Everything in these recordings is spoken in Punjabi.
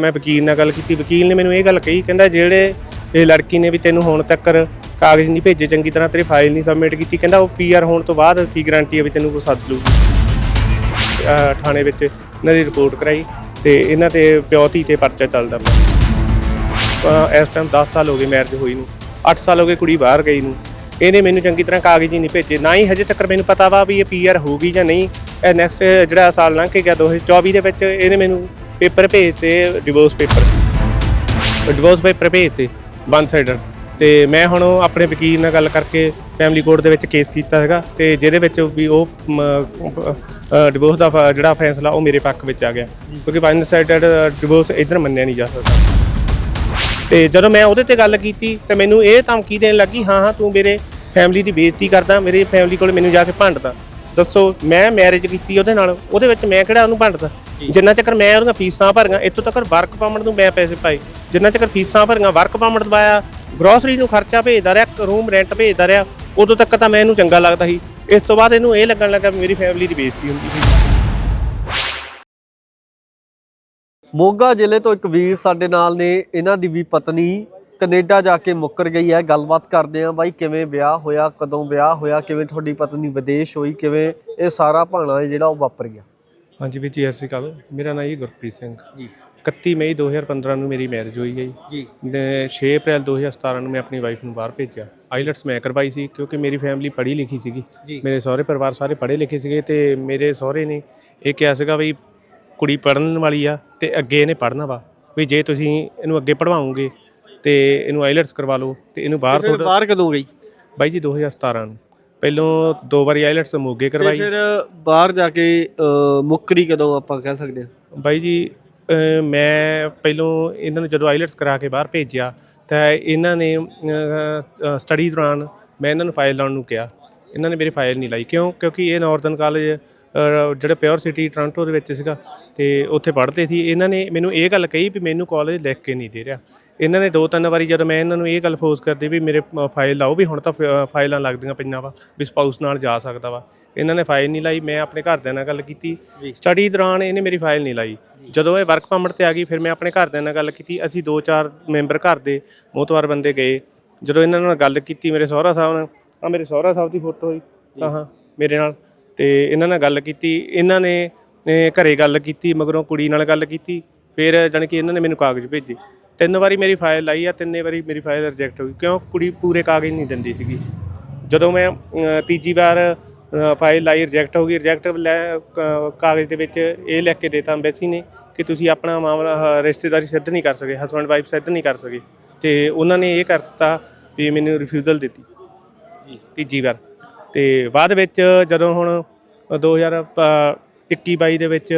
ਮੈਂ ਵਕੀਲ ਨਾਲ ਗੱਲ ਕੀਤੀ, ਵਕੀਲ ਨੇ ਮੈਨੂੰ ਇਹ ਗੱਲ ਕਹੀ, ਕਹਿੰਦਾ ਜਿਹੜੇ ਇਹ ਲੜਕੀ ਨੇ ਵੀ ਤੈਨੂੰ ਹੁਣ ਤੱਕ ਕਾਗਜ਼ ਨਹੀਂ ਭੇਜੇ ਚੰਗੀ ਤਰ੍ਹਾਂ, ਤੇਰੀ ਫਾਈਲ ਨਹੀਂ ਸਬਮਿਟ ਕੀਤੀ, ਕਹਿੰਦਾ ਉਹ ਪੀਆਰ ਹੋਣ ਤੋਂ ਬਾਅਦ ਕੀ ਗਾਰੰਟੀ ਹੈ ਵੀ ਤੈਨੂੰ ਕੋਈ ਸੱਦ ਲੂਗੀ ਥਾਣੇ ਵਿੱਚ ਇਹਨਾਂ ਦੀ ਰਿਪੋਰਟ ਕਰਾਈ ਤੇ ਇਹਨਾਂ ਤੇ ਪਿਓ ਧੀ ਤੇ ਪਰਚਾ ਚੱਲਦਾ ਪਿਆ। ਇਸ ਟਾਈਮ 10 ਸਾਲ ਹੋ ਗਏ ਮੈਰਿਜ ਹੋਈ ਨੂੰ 8 ਸਾਲ ਹੋ ਗਏ ਕੁੜੀ ਬਾਹਰ ਗਈ ਨੂੰ। ਇਹਨੇ ਮੈਨੂੰ ਚੰਗੀ ਤਰ੍ਹਾਂ ਕਾਗਜ਼ ਹੀ ਨਹੀਂ ਭੇਜੇ, ਨਾ ਹੀ ਹਜੇ ਤੱਕ ਮੈਨੂੰ ਪਤਾ ਵਾ ਵੀ ਇਹ ਪੀਆਰ ਹੋਊਗੀ ਜਾਂ ਨਹੀਂ। ਇਹ ਨੈਕਸਟ ਜਿਹੜਾ ਸਾਲ ਲੰਘ ਕੇ ਗਿਆ 2024 ਦੇ ਵਿੱਚ, ਇਹਨੇ ਮੈਨੂੰ ਪੇਪਰ ਭੇਜਤੇ ਡਿਵੋਰਸ ਪੇਪਰ ਡਿਵੋਰਸ ਪੇਪਰ ਭੇਜਤੇ ਵਨ ਸਾਈਡਰ ਤੇ ਮੈਂ ਹੁਣ ਉਹ ਆਪਣੇ ਵਕੀਲ ਨਾਲ ਗੱਲ ਕਰਕੇ ਫੈਮਿਲੀ ਕੋਰਟ ਦੇ ਵਿੱਚ ਕੇਸ ਕੀਤਾ ਹੈਗਾ, ਤੇ ਜਿਹਦੇ ਵਿੱਚ ਵੀ ਉਹ ਡਿਵੋਰਸ ਦਾ ਫ- ਜਿਹੜਾ ਫੈਸਲਾ ਉਹ ਮੇਰੇ ਪੱਖ ਵਿੱਚ ਆ ਗਿਆ। ਕਿਉਂਕਿ ਵਨ ਸਾਈਡਡ ਡਿਵੋਰਸ ਇਧਰ ਮੰਨਿਆ ਨਹੀਂ ਜਾ ਸਕਦਾ। ਤੇ ਜਦੋਂ ਮੈਂ ਉਹਦੇ ਤੇ ਗੱਲ ਕੀਤੀ, ਤਾਂ ਮੈਨੂੰ ਇਹ ਧਮਕੀ ਦੇਣ ਲੱਗੀ, ਹਾਂ ਹਾਂ, ਤੂੰ ਮੇਰੇ ਫੈਮਿਲੀ ਦੀ ਬੇਇੱਜ਼ਤੀ ਕਰਦਾ, ਮੇਰੀ ਫੈਮਿਲੀ ਕੋਲ ਮੈਨੂੰ ਜਾ ਕੇ ਭੰਡਦਾ। ਦੱਸੋ ਮੈਂ ਮੈਰਿਜ ਕੀਤੀ ਉਹਦੇ ਨਾਲ ਉਹਦੇ ਵਿੱਚ ਮੈਂ ਕਿਹੜਾ ਉਹਨੂੰ ਭੰਡਦਾ ਜਿੰਨਾ ਚੱਕਰ ਮੈਂ ਉਹਦੀਆਂ ਫੀਸਾਂ ਭਰੀਆਂ ਇੱਥੋਂ ਤੱਕ ਵਰਕ ਪਰਮਿਟ ਨੂੰ ਮੈਂ ਪੈਸੇ ਪਾਏ। ਜਿੰਨਾ ਚੱਕਰ ਫੀਸਾਂ ਭਰੀਆਂ ਵਰਕ ਪਰਮਿਟ ਦਵਾਇਆ ਗਰੋਸਰੀ ਨੂੰ ਖਰਚਾ ਭੇਜਦਾ ਰਿਹਾ ਰੂਮ ਰੈਂਟ ਭੇਜਦਾ ਰਿਹਾ ਉਦੋਂ ਤੱਕ ਤਾਂ ਮੈਂ ਇਹਨੂੰ ਚੰਗਾ ਲੱਗਦਾ ਸੀ। ਇਸ ਤੋਂ ਬਾਅਦ ਇਹਨੂੰ ਇਹ ਲੱਗਣ ਲੱਗਾ ਮੇਰੀ ਫੈਮਿਲੀ ਦੀ ਬੇਇੱਜ਼ਤੀ ਹੁੰਦੀ ਸੀ। ਮੋਗਾ ਜ਼ਿਲ੍ਹੇ ਤੋਂ ਇੱਕ ਵੀਰ ਸਾਡੇ ਨਾਲ ਨੇ ਇਹਨਾਂ ਦੀ ਵੀ ਪਤਨੀ ਕੈਨੇਡਾ ਜਾ ਕੇ ਮੁੱਕਰ ਗਈ ਹੈ। ਗੱਲਬਾਤ ਕਰਦੇ ਆਂ ਬਾਈ ਕਿਵੇਂ ਵਿਆਹ ਹੋਇਆ ਕਦੋਂ ਵਿਆਹ ਹੋਇਆ ਕਿਵੇਂ ਤੁਹਾਡੀ ਪਤਨੀ ਵਿਦੇਸ਼ ਹੋਈ ਕਿਵੇਂ ਇਹ ਸਾਰਾ ਭਾਣਾ ਜਿਹੜਾ ਉਹ ਵਾਪਰ ਗਿਆ? ਹਾਂਜੀ ਵੀਰ ਜੀ ਸਤਿ ਸ਼੍ਰੀ ਅਕਾਲ। ਮੇਰਾ ਨਾਮ ਜੀ ਗੁਰਪ੍ਰੀਤ ਸਿੰਘ। ਜੀ। 31 ਮਈ 2015 ਨੂੰ ਮੇਰੀ ਮੈਰਿਜ ਹੋਈ ਹੈ ਜੀ। ਜੀ। ਤੇ 6 ਅਪ੍ਰੈਲ 2017 ਨੂੰ ਮੈਂ ਆਪਣੀ ਵਾਈਫ ਨੂੰ ਬਾਹਰ ਭੇਜਿਆ। ਆਈਲਟਸ ਮੈਂ ਕਰਵਾਈ ਸੀ ਕਿਉਂਕਿ ਮੇਰੀ ਫੈਮਿਲੀ ਪੜ੍ਹੀ ਲਿਖੀ ਸੀਗੀ। ਮੇਰੇ ਸਹੁਰੇ ਪਰਿਵਾਰ ਸਾਰੇ ਪੜ੍ਹੇ ਲਿਖੇ ਸੀਗੇ ਤੇ ਮੇਰੇ ਸਹੁਰੇ ਨੇ ਇਹ ਕਿਹਾ ਸੀਗਾ ਵੀ ਕੁੜੀ ਪੜ੍ਹਨ ਵਾਲੀ ਆ ਤੇ ਅੱਗੇ ਇਹਨੇ ਪੜ੍ਹਨਾ ਵਾ ਵੀ ਜੇ ਤੁਸੀਂ ਇਹਨੂੰ ਅੱਗੇ ਪੜ੍ਹਾਓਗੇ ਤੇ ਇਹਨੂੰ ਆਈਲਟਸ ਕਰਵਾ ਲਓ ਤੇ ਇਹਨੂੰ ਬਾਹਰ ਫਿਰ ਥੋੜਾ ਬਾਹਰ ਕਦੋਂ ਗਈ? ਬਾਈ ਜੀ 2017 ਨੂੰ। ਪਹਿਲੋਂ ਦੋ ਵਾਰੀ ਆਈਲਟਸ ਮੋਗੇ ਤੇ ਕਰਵਾਈ। ਫਿਰ ਬਾਹਰ ਜਾ ਕੇ ਅਹ, ਮੁੱਕਰੀ ਕਦੋਂ ਆਪਾਂ ਕਹਿ ਸਕਦੇ ਹਾਂ? ਬਾਈ ਜੀ ਅਹ ਮੈਂ ਪਹਿਲੋਂ ਇਹਨਾਂ ਨੂੰ ਜਦੋਂ ਆਈਲਟਸ ਕਰਾ ਕੇ ਬਾਹਰ ਭੇਜਿਆ ਤਾਂ ਇਹਨਾਂ ਨੇ ਸਟੱਡੀ ਦੌਰਾਨ ਮੈਂ ਇਹਨਾਂ ਨੂੰ ਫਾਈਲ ਲਾਉਣ ਨੂੰ ਕਿਹਾ। ਇਹਨਾਂ ਨੇ ਮੇਰੀ ਫਾਈਲ ਨਹੀਂ ਲਾਈ। ਕਿਉਂ? ਕਿਉਂਕਿ ਇਹ ਨਾਰਥਰਨ ਕਾਲਜ ਜਿਹੜਾ ਪਿਓਰ ਸਿਟੀ ਟੋਰਾਂਟੋ ਦੇ ਵਿੱਚ ਸੀਗਾ ਤੇ ਉੱਥੇ ਪੜ੍ਹਦੇ ਸੀ। ਇਹਨਾਂ ਨੇ ਮੈਨੂੰ ਇਹ ਗੱਲ ਕਹੀ ਵੀ ਮੈਨੂੰ ਕਾਲਜ ਲਿਖ ਕੇ ਨਹੀਂ ਦੇ ਰਿਹਾ। ਇਹਨਾਂ ਨੇ ਦੋ ਤਿੰਨ ਵਾਰੀ ਜਦੋਂ ਮੈਂ ਇਹਨਾਂ ਨੂੰ ਇਹ ਗੱਲ ਫੋਰਸ ਕਰਦੀ ਵੀ ਮੇਰੇ ਫਾਈਲ ਲਾਓ ਵੀ ਹੁਣ ਤਾਂ ਫਾਈਲਾਂ ਲੱਗਦੀਆਂ ਪਈਆਂ ਵਾ ਵੀ ਸਪਾਊਸ ਨਾਲ ਜਾ ਸਕਦਾ ਵਾ। ਇਹਨਾਂ ਨੇ ਫਾਈਲ ਨਹੀਂ ਲਾਈ ਮੈਂ ਆਪਣੇ ਘਰਦਿਆਂ ਨਾਲ ਗੱਲ ਕੀਤੀ। ਸਟੱਡੀ ਦੌਰਾਨ ਇਹਨੇ ਮੇਰੀ ਫਾਈਲ ਨਹੀਂ ਲਾਈ। ਜਦੋਂ ਇਹ ਵਰਕ ਪਰਮਿਟ ਤੇ ਆ ਗਈ ਫਿਰ ਮੈਂ ਆਪਣੇ ਘਰਦਿਆਂ ਨਾਲ ਗੱਲ ਕੀਤੀ। ਅਸੀਂ ਦੋ ਚਾਰ ਮੈਂਬਰ ਘਰ ਦੇ ਮੋਤਵਾਰ ਬੰਦੇ ਗਏ। ਜਦੋਂ ਇਹਨਾਂ ਨਾਲ ਗੱਲ ਕੀਤੀ ਮੇਰੇ ਸਹੁਰਾ ਸਾਹਿਬ ਨਾਲ ਆ ਮੇਰੇ ਸਹੁਰਾ ਸਾਹਿਬ ਦੀ ਫੋਟੋ ਹੋਈ। ਤਾਂ ਹਾਂ ਮੇਰੇ ਨਾਲ। ਤੇ ਇਹਨਾਂ ਨਾਲ ਗੱਲ ਕੀਤੀ। ਇਹਨਾਂ ਨੇ ਘਰੇ ਗੱਲ ਕੀਤੀ ਮਗਰੋਂ ਕੁੜੀ ਨਾਲ ਗੱਲ ਕੀਤੀ। ਫਿਰ ਜਾਣੀ ਕਿ ਇਹਨਾਂ ਨੇ ਮੈਨੂੰ ਕਾਗਜ਼ ਭੇਜੇ। ਤਿੰਨ ਵਾਰੀ ਮੇਰੀ ਫਾਈਲ ਲਾਈ ਆ ਤਿੰਨੇ ਵਾਰੀ ਮੇਰੀ ਫਾਈਲ ਰਿਜੈਕਟ ਹੋ ਗਈ ਕਿਉਂ? ਕੁੜੀ ਪੂਰੇ ਕਾਗਜ਼ ਨਹੀਂ ਦਿੰਦੀ ਸੀਗੀ। ਜਦੋਂ ਮੈਂ ਤੀਜੀ ਵਾਰ ਫਾਈਲ ਲਾਈ ਰਿਜੈਕਟ ਹੋ ਗਈ ਰਿਜੈਕਟ ਕਾਗਜ਼ ਦੇ ਵਿੱਚ ਇਹ ਲਿਖ ਕੇ ਦੇਤਾ ਐਮਬੈਸੀ ਨੇ ਕਿ ਤੁਸੀਂ ਆਪਣਾ ਮਾਮਲਾ ਆਹ, ਰਿਸ਼ਤੇਦਾਰੀ ਸਿੱਧ ਨਹੀਂ ਕਰ ਸਕੇ ਹਸਬੰਡ ਵਾਈਫ ਸਿੱਧ ਨਹੀਂ ਕਰ ਸਕੇ। ਤੇ ਉਹਨਾਂ ਨੇ ਇਹ ਕਰਤਾ ਵੀ ਮੈਨੂੰ ਰਿਫਿਊਜ਼ਲ ਦਿੱਤੀ ਤੀਜੀ ਵਾਰ। ਤੇ ਬਾਅਦ ਵਿੱਚ ਜਦੋਂ ਹੁਣ 2021 22 ਦੇ ਵਿੱਚ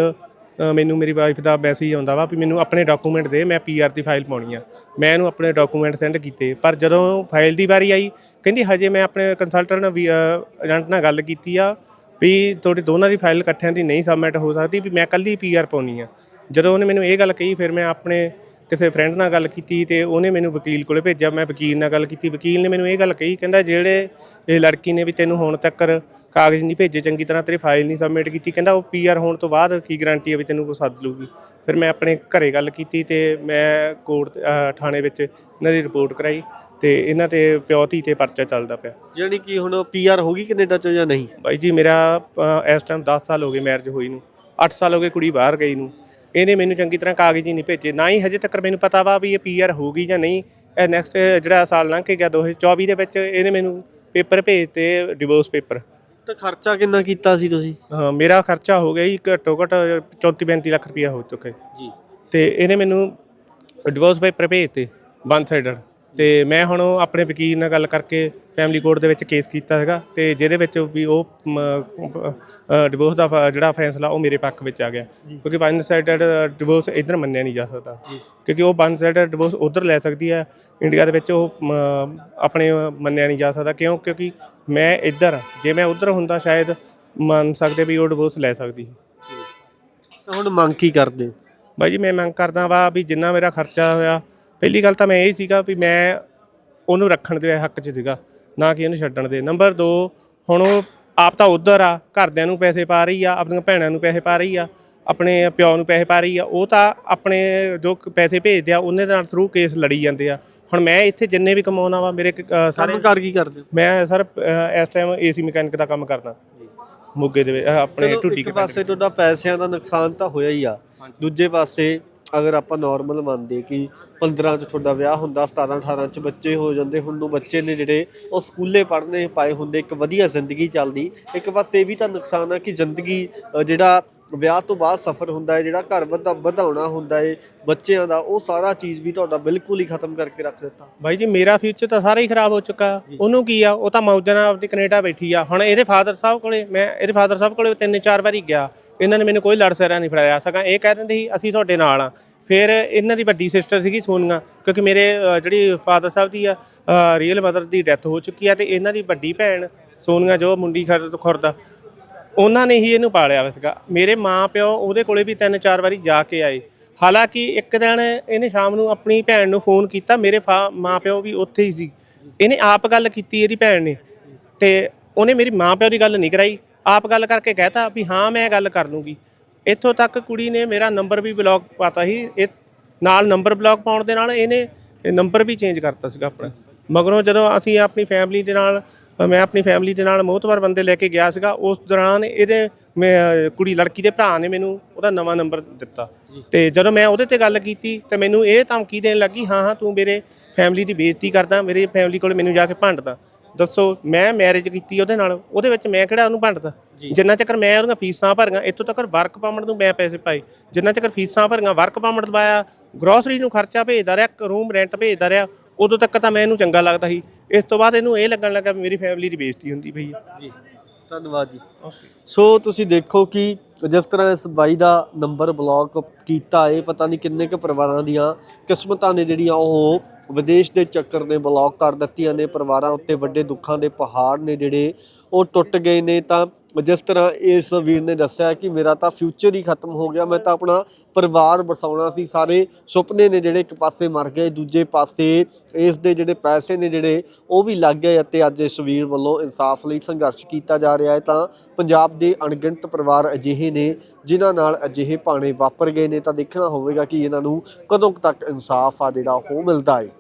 ਮੈਨੂੰ ਮੇਰੀ ਵਾਈਫ ਦਾ ਮੈਸੇਜ ਆਉਂਦਾ ਵਾ ਵੀ ਮੈਨੂੰ ਆਪਣੇ ਡਾਕੂਮੈਂਟ ਦੇ, ਮੈਂ ਪੀਆਰ ਦੀ ਫਾਈਲ ਪਾਉਣੀ ਆ। ਮੈਂ ਇਹਨੂੰ ਆਪਣੇ ਡਾਕੂਮੈਂਟ ਸੈਂਡ ਕੀਤੇ। ਪਰ ਜਦੋਂ ਫਾਈਲ ਦੀ ਵਾਰੀ ਆਈ, ਕਹਿੰਦੀ ਹਜੇ ਮੈਂ ਆਪਣੇ ਕੰਸਲਟੈਂਟ ਨਾਲ ਏਜੰਟ ਨਾਲ ਗੱਲ ਕੀਤੀ ਆ ਵੀ ਤੁਹਾਡੀ ਦੋਨਾਂ ਦੀ ਫਾਈਲ ਇਕੱਠਿਆਂ ਦੀ ਨਹੀਂ ਸਬਮਿਟ ਹੋ ਸਕਦੀ, ਵੀ ਮੈਂ ਕੱਲੀ ਪੀਆਰ ਪਾਉਣੀ ਆ। ਜਦੋਂ ਉਹਨੇ ਮੈਨੂੰ ਇਹ ਗੱਲ ਕਹੀ, ਫਿਰ ਮੈਂ ਆਪਣੇ ਕਿਸੇ ਫਰੈਂਡ ਨਾਲ ਗੱਲ ਕੀਤੀ ਤੇ ਉਹਨੇ ਮੈਨੂੰ ਵਕੀਲ ਕੋਲੇ ਭੇਜਿਆ ਮੈਂ ਵਕੀਲ ਨਾਲ ਗੱਲ ਕੀਤੀ ਵਕੀਲ ਨੇ ਮੈਨੂੰ ਇਹ ਗੱਲ ਕਹੀ ਕਹਿੰਦਾ ਜਿਹੜੇ ਇਹ ਲੜਕੀ ਨੇ ਵੀ ਤੈਨੂੰ ਹੁਣ ਤੱਕ ਕਾਗਜ਼ ਨਹੀਂ ਭੇਜੇ ਚੰਗੀ ਤਰ੍ਹਾਂ ਤੇਰੀ ਫਾਈਲ ਨਹੀਂ ਸਬਮਿਟ ਕੀਤੀ ਕਹਿੰਦਾ ਉਹ ਪੀਆਰ ਹੋਣ ਤੋਂ ਬਾਅਦ ਕੀ ਗਾਰੰਟੀ ਹੈ ਵੀ ਤੈਨੂੰ ਕੋਈ ਸੱਦ ਲੂਗੀ ਫਿਰ ਮੈਂ ਆਪਣੇ ਘਰੇ ਗੱਲ ਕੀਤੀ ਤੇ ਮੈਂ ਕੋਰਟ ਥਾਣੇ ਵਿੱਚ ਇਹਨਾਂ ਦੀ ਰਿਪੋਰਟ ਕਰਾਈ ਤੇ ਇਹਨਾਂ ਤੇ ਪਿਓ ਧੀ ਤੇ ਪਰਚਾ ਚੱਲਦਾ ਪਿਆ। ਜਾਣੀ ਕਿ ਹੁਣ ਪੀਆਰ ਹੋ ਗਈ ਕੈਨੇਡਾ ਚ ਜਾਂ ਨਹੀਂ? ਬਾਈ ਜੀ ਮੇਰਾ ਇਸ ਟਾਈਮ 10 ਸਾਲ ਹੋ ਗਏ ਮੈਰਿਜ ਹੋਈ ਨੂੰ। 8 ਸਾਲ ਹੋ ਗਏ ਕੁੜੀ ਬਾਹਰ ਗਈ ਨੂੰ। ਇਹਨੇ ਮੈਨੂੰ ਚੰਗੀ ਤਰ੍ਹਾਂ ਕਾਗਜ਼ ਹੀ ਨਹੀਂ ਭੇਜੇ ਨਾ ਹੀ ਹਜੇ ਤੱਕ ਮੈਨੂੰ ਪਤਾ ਵਾ ਵੀ ਇਹ ਪੀਆਰ ਹੋਊਗੀ ਜਾਂ ਨਹੀਂ। ਇਹ ਨੈਕਸਟ ਜਿਹੜਾ ਸਾਲ ਲੰਘ ਕੇ ਗਿਆ 2024 ਦੇ ਵਿੱਚ ਇਹਨੇ ਮੈਨੂੰ ਪੇਪਰ ਭੇਜਤੇ ਡਿਵੋਰਸ ਪੇਪਰ ਤਾਂ ਖਰਚਾ ਕਿੰਨਾ ਕੀਤਾ ਸੀ ਤੁਸੀਂ? ਹਾਂ, ਮੇਰਾ ਖਰਚਾ ਹੋ ਗਿਆ ਜੀ ਘੱਟੋ ਘੱਟ 34 35 ਲੱਖ ਰੁਪਇਆ ਹੋ ਚੁੱਕਾ ਜੀ। ਤੇ ਇਹਨੇ ਮੈਨੂੰ ਡਿਵੋਰਸ ਪੇਪਰ ਭੇਜਤੇ ਵਨ ਸਾਈਡਡ ਤੇ ਮੈਂ ਹੁਣ ਉਹ ਆਪਣੇ ਵਕੀਲ ਨਾਲ ਗੱਲ ਕਰਕੇ ਫੈਮਿਲੀ ਕੋਰਟ ਦੇ ਵਿੱਚ ਕੇਸ ਕੀਤਾ ਹੈਗਾ ਤੇ ਜਿਹਦੇ ਵਿੱਚ ਵੀ ਉਹ ਡਿਵੋਰਸ ਦਾ ਫ- ਜਿਹੜਾ ਫੈਸਲਾ ਉਹ ਮੇਰੇ ਪੱਖ ਵਿੱਚ ਆ ਗਿਆ। ਕਿਉਂਕਿ ਵਨ ਸਾਈਡਡ ਡਿਵੋਰਸ ਇਧਰ ਮੰਨਿਆ ਨਹੀਂ ਜਾ ਸਕਦਾ। ਕਿਉਂਕਿ ਉਹ ਵਨ ਸਾਈਡਡ ਡਿਵੋਰਸ ਉਧਰ ਲੈ ਸਕਦੀ ਹੈ ਇੰਡੀਆ ਦੇ ਵਿੱਚ ਉਹ ਮ, ਆਪਣੇ ਮੰਨਿਆ ਨਹੀਂ ਜਾ ਸਕਦਾ। ਕਿਉਂ? ਕਿਉਂਕਿ ਮੈਂ ਇੱਧਰ ਜੇ ਮੈਂ ਉਧਰ ਹੁੰਦਾ ਸ਼ਾਇਦ ਮੰਨ ਸਕਦੇ ਵੀ ਉਹ ਡਿਵੋਰਸ ਲੈ ਸਕਦੀ। ਸੀ ਤਾਂ ਹੁਣ ਮੰਗ ਕੀ ਕਰਦੇ ਹੋ? ਬਾਈ ਜੀ ਮੈਂ ਮੰਗ ਕਰਦਾ ਵਾ ਵੀ ਜਿੰਨਾ ਮੇਰਾ ਖਰਚਾ ਹੋਇਆ ਪਹਿਲੀ ਗੱਲ ਤਾਂ ਮੈਂ ਇਹ ਸੀਗਾ ਵੀ ਮੈਂ ਉਹਨੂੰ ਰੱਖਣ ਦੇ ਹੱਕ 'ਚ ਸੀਗਾ ਨਾ ਕਿ ਇਹਨੂੰ ਛੱਡਣ ਦੇ। ਨੰਬਰ 2 ਹੁਣ ਉਹ ਆਪ ਤਾਂ ਉਧਰ ਆ ਘਰਦਿਆਂ ਨੂੰ ਪੈਸੇ ਪਾ ਰਹੀ ਆ ਆਪਣੀਆਂ ਭੈਣਾਂ ਨੂੰ ਪੈਸੇ ਪਾ ਰਹੀ ਆ ਆਪਣੇ ਪਿਓ ਨੂੰ ਪੈਸੇ ਪਾ ਰਹੀ ਆ ਉਹ ਤਾਂ ਆਪਣੇ ਜੋ ਪੈਸੇ ਭੇਜਦੇ ਆ ਉਹਨੇ ਨਾਲ ਥਰੂ ਕੇਸ ਲੜੀ ਜਾਂਦੇ ਆ। ਹੁਣ ਮੈਂ ਇੱਥੇ ਜਿੰਨੇ ਵੀ ਕਮਾਉਣਾ ਵਾ ਮੇਰੇ ਅ, ਸਾਰੇ ਕੰਮ ਕਰ ਕੀ ਕਰਦੇ? ਹੋ ਮੈਂ ਸਰ ਅ, ਇਸ ਟਾਈਮ ਏਸੀ ਮਕੈਨਿਕ ਦਾ ਕੰਮ ਕਰਦਾ। ਮੋਗੇ ਦੇ ਵਿੱਚ ਅ, ਆਪਣੇ ਚਲੋ, ਟੁੱਟੀ ਇੱਕ ਪਾਸੇ ਤੁਹਾਡਾ ਪੈਸਿਆਂ ਦਾ ਨੁਕਸਾਨ ਤਾਂ ਹੋਇਆ ਹੀ ਆ। ਦੂਜੇ ਪਾਸੇ ਅਗਰ ਆਪਾਂ ਨਾਰਮਲ ਮੰਨਦੇ ਕਿ 15 ਚ ਤੁਹਾਡਾ ਵਿਆਹ ਹੁੰਦਾ 17 18 ਚ ਬੱਚੇ ਹੋ ਜਾਂਦੇ ਹੁਣ ਨੂੰ ਬੱਚੇ ਨੇ ਜਿਹੜੇ ਉਹ ਸਕੂਲੇ ਪੜ੍ਹਨੇ ਪਾਏ ਹੁੰਦੇ ਇੱਕ ਵਧੀਆ ਜ਼ਿੰਦਗੀ ਚੱਲਦੀ। ਇੱਕ ਪਾਸੇ ਇਹ ਵੀ ਤਾਂ ਨੁਕਸਾਨ ਆ ਕਿ ਜ਼ਿੰਦਗੀ ਜਿਹੜਾ ਵਿਆਹ ਤੋਂ ਬਾਅਦ ਸਫ਼ਰ ਹੁੰਦਾ ਹੈ ਜਿਹੜਾ ਘਰ ਵਧਾ- ਵਧਾਉਣਾ ਹੁੰਦਾ ਹੈ ਬੱਚਿਆਂ ਦਾ ਉਹ ਸਾਰਾ ਚੀਜ਼ ਵੀ ਤੁਹਾਡਾ ਬਿਲਕੁਲ ਹੀ ਖਤਮ ਕਰਕੇ ਰੱਖ ਦਿੱਤਾ। ਬਾਈ ਜੀ ਮੇਰਾ ਫਿਊਚਰ ਤਾਂ ਸਾਰਾ ਹੀ ਖਰਾਬ ਹੋ ਚੁੱਕਾ। ਉਹਨੂੰ ਕੀ ਆ? ਉਹ ਤਾਂ ਮੌਜਾਂ ਨਾਲ ਕੈਨੇਡਾ ਬੈਠੀ ਆ। ਹੁਣ ਇਹਦੇ ਫਾਦਰ ਸਾਹਿਬ ਕੋਲੇ ਮੈਂ ਇਹਦੇ ਫਾਦਰ ਸਾਹਿਬ ਕੋਲੇ ਤਿੰਨ ਚਾਰ ਵਾਰੀ ਗਿਆ। ਇਹਨਾਂ ਨੇ ਮੈਨੂੰ ਕੋਈ ਲੜ ਸਹਿਰਾ ਨਹੀਂ ਫੜਾਇਆ। ਸਗੋਂ ਇਹ ਕਹਿ ਦਿੰਦੇ ਸੀ, ਅਸੀਂ ਤੁਹਾਡੇ ਨਾਲ ਆ। ਫਿਰ ਇਹਨਾਂ ਦੀ ਵੱਡੀ ਸਿਸਟਰ ਸੀਗੀ ਸੋਨੀਆ, ਕਿਉਂਕਿ ਮੇਰੇ ਜਿਹੜੀ ਫਾਦਰ ਸਾਹਿਬ ਦੀ ਆ ਰੀਅਲ ਮਦਰ ਦੀ ਡੈਥ ਹੋ ਚੁੱਕੀ ਆ ਤੇ ਇਹਨਾਂ ਦੀ ਵੱਡੀ ਭੈਣ ਸੋਨੀਆ, ਜੋ ਮੁੰਡੀ ਖੁਰਦ ਖੁਰਦਾ ਉਹਨਾਂ ਨੇ ਹੀ ਇਹਨੂੰ ਪਾਲਿਆ ਵਾ ਸੀਗਾ। ਮੇਰੇ ਮਾਂ ਪਿਓ ਉਹਦੇ ਕੋਲੇ ਵੀ ਤਿੰਨ ਚਾਰ ਵਾਰੀ ਜਾ ਕੇ ਆਏ। ਹਾਲਾਂਕਿ ਇੱਕ ਦਿਨ ਇਹਨੇ ਸ਼ਾਮ ਨੂੰ ਆਪਣੀ ਭੈਣ ਨੂੰ ਫੋਨ ਕੀਤਾ, ਮੇਰੇ ਫਾ- ਮਾਂ ਪਿਓ ਵੀ ਉੱਥੇ ਹੀ ਸੀ। ਇਹਨੇ ਆਪ ਗੱਲ ਕੀਤੀ ਇਹਦੀ ਭੈਣ ਨੇ ਤੇ ਉਹਨੇ ਮੇਰੀ ਮਾਂ ਪਿਓ ਦੀ ਗੱਲ ਨਹੀਂ ਕਰਾਈ। ਆਪ ਗੱਲ ਕਰਕੇ ਕਹਿਤਾ ਵੀ ਹਾਂ ਮੈਂ ਗੱਲ ਕਰ ਲੂੰਗੀ। ਇੱਥੋਂ ਤੱਕ ਕੁੜੀ ਨੇ ਮੇਰਾ ਨੰਬਰ ਵੀ ਬਲੌਕ ਪਾਤਾ ਸੀ। ਇਹ ਨਾਲ ਨੰਬਰ ਬਲੌਕ ਪਾਉਣ ਦੇ ਨਾਲ ਇਹਨੇ ਨੰਬਰ ਵੀ ਚੇਂਜ ਕਰਤਾ ਸੀਗਾ ਆਪਣਾ। ਮਗਰੋਂ ਜਦੋਂ ਅਸੀਂ ਆਪਣੀ ਫੈਮਿਲੀ ਦੇ ਨਾਲ ਮੈਂ ਆਪਣੀ ਫੈਮਿਲੀ ਦੇ ਨਾਲ ਮੋਹਤਵਾਰ ਬੰਦੇ ਲੈ ਕੇ ਗਿਆ ਸੀਗਾ ਉਸ ਦੌਰਾਨ ਇਹਦੇ ਮੈਂ ਕੁੜੀ ਲੜਕੀ ਦੇ ਭਰਾ ਨੇ ਮੈਨੂੰ ਉਹਦਾ ਨਵਾਂ ਨੰਬਰ ਦਿੱਤਾ। ਤੇ ਜਦੋਂ ਮੈਂ ਉਹਦੇ ਤੇ ਗੱਲ ਕੀਤੀ ਤੇ ਮੈਨੂੰ ਇਹ ਧਮਕੀ ਦੇਣ ਲੱਗੀ ਹਾਂ ਹਾਂ ਤੂੰ ਮੇਰੇ ਫੈਮਿਲੀ ਦੀ ਬੇਇੱਜ਼ਤੀ ਕਰਦਾ ਮੇਰੇ ਫੈਮਿਲੀ ਕੋਲ ਮੈਨੂੰ ਜਾ ਕੇ ਭੰਡਦਾ। ਦੱਸੋ ਮੈਂ ਮੈਰਿਜ ਕੀਤੀ ਉਹਦੇ ਨਾਲ ਉਹਦੇ ਵਿੱਚ ਮੈਂ ਕਿਹੜਾ ਉਹਨੂੰ ਭੰਡਦਾ ਜਿੰਨਾ ਚੱਕਰ ਮੈਂ ਉਹਦੀਆਂ ਫੀਸਾਂ ਭਰੀਆਂ ਇੱਥੋਂ ਤੱਕ ਵਰਕ ਪਰਮਿਟ ਨੂੰ ਮੈਂ ਪੈਸੇ ਪਾਏ। ਜਿੰਨਾ ਚੱਕਰ ਫੀਸਾਂ ਭਰੀਆਂ ਵਰਕ ਪਰਮਿਟ ਦਵਾਇਆ ਗਰੋਸਰੀ ਨੂੰ ਖਰਚਾ ਭੇਜਦਾ ਰਿਹਾ ਰੂਮ ਰੈਂਟ ਭੇਜਦਾ ਰਿਹਾ ਉਦੋਂ ਤੱਕ ਤਾਂ ਮੈਂ ਇਹਨੂੰ ਚੰਗਾ ਲੱਗਦਾ ਸੀ। ਇਸ ਤੋਂ ਬਾਅਦ ਇਹਨੂੰ ਇਹ ਲੱਗਣ ਲੱਗਾ ਮੇਰੀ ਫੈਮਿਲੀ ਦੀ ਬੇਇੱਜ਼ਤੀ ਹੁੰਦੀ ਪਈ ਹੈ ਜੀ ਧੰਨਵਾਦ ਜੀ। ਸੋ ਤੁਸੀਂ ਦੇਖੋ ਕਿ ਜਿਸ ਤਰ੍ਹਾਂ ਇਸ ਬਾਈ ਦਾ ਨੰਬਰ ਬਲੌਕ ਕੀਤਾ ਹੈ ਪਤਾ ਨਹੀਂ ਕਿੰਨੇ ਕੁ ਪਰਿਵਾਰਾਂ ਦੀਆਂ ਕਿਸਮਤਾਂ ਨੇ ਜਿਹੜੀਆਂ ਉਹ ਵਿਦੇਸ਼ ਦੇ ਚੱਕਰ ਨੇ ਬਲੌਕ ਕਰ ਦਿੱਤੀਆਂ ਨੇ। ਪਰਿਵਾਰਾਂ ਉੱਤੇ ਵੱਡੇ ਦੁੱਖਾਂ ਦੇ ਪਹਾੜ ਨੇ ਜਿਹੜੇ ਉਹ ਟੁੱਟ ਗਏ ਨੇ। ਤਾਂ ਜਿਸ ਤਰ੍ਹਾਂ ਇਸ ਵੀਰ ਨੇ ਦੱਸਿਆ ਕਿ ਮੇਰਾ ਤਾਂ ਫਿਊਚਰ ਹੀ ਖਤਮ ਹੋ ਗਿਆ, ਮੈਂ ਤਾਂ ਆਪਣਾ ਪਰਿਵਾਰ ਬਸਾਉਣਾ ਸੀ, ਸਾਰੇ ਸੁਪਨੇ ਨੇ ਜਿਹੜੇ ਇੱਕ ਪਾਸੇ ਮਰ ਗਏ, ਦੂਜੇ ਪਾਸੇ ਇਸ ਦੇ ਜਿਹੜੇ ਪੈਸੇ ਨੇ ਜਿਹੜੇ, ਉਹ ਵੀ ਲੱਗ ਗਏ ਅਤੇ ਅੱਜ ਇਸ ਵੀਰ ਵੱਲੋਂ ਇਨਸਾਫ ਲਈ ਸੰਘਰਸ਼ ਕੀਤਾ ਜਾ ਰਿਹਾ ਹੈ। ਤਾਂ ਪੰਜਾਬ ਦੇ ਅਣਗਿਣਤ ਪਰਿਵਾਰ ਅਜਿਹੇ ਨੇ, ਜਿਨ੍ਹਾਂ ਨਾਲ ਅਜਿਹੇ ਭਾਣੇ ਵਾਪਰ ਗਏ ਨੇ, ਤਾਂ ਦੇਖਣਾ ਹੋਵੇਗਾ ਕਿ ਇਹਨਾਂ ਨੂੰ ਕਦੋਂ ਤੱਕ ਇਨਸਾਫ ਆ ਜਿਹੜਾ ਉਹ ਮਿਲਦਾ ਹੈ।